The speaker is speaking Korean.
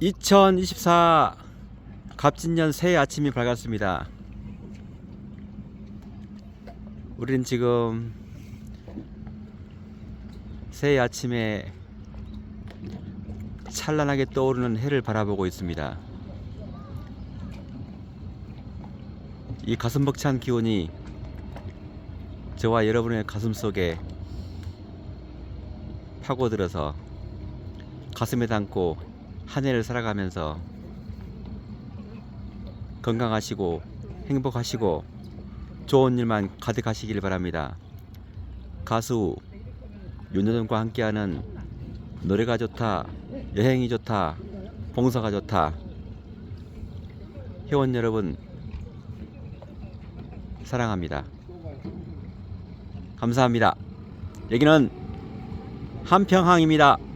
2024 갑진년 새해 아침이 밝았습니다. 우리는 지금 새해 아침에 찬란하게 떠오르는 해를 바라보고 있습니다. 이 가슴 벅찬 기운이 저와 여러분의 가슴 속에 파고들어서 가슴에 담고 한 해를 살아가면서 건강하시고 행복하시고 좋은 일만 가득하시길 바랍니다. 가수 윤여정과 함께하는 노래가 좋다, 여행이 좋다, 봉사가 좋다. 회원 여러분 사랑합니다. 감사합니다. 여기는 한평항입니다.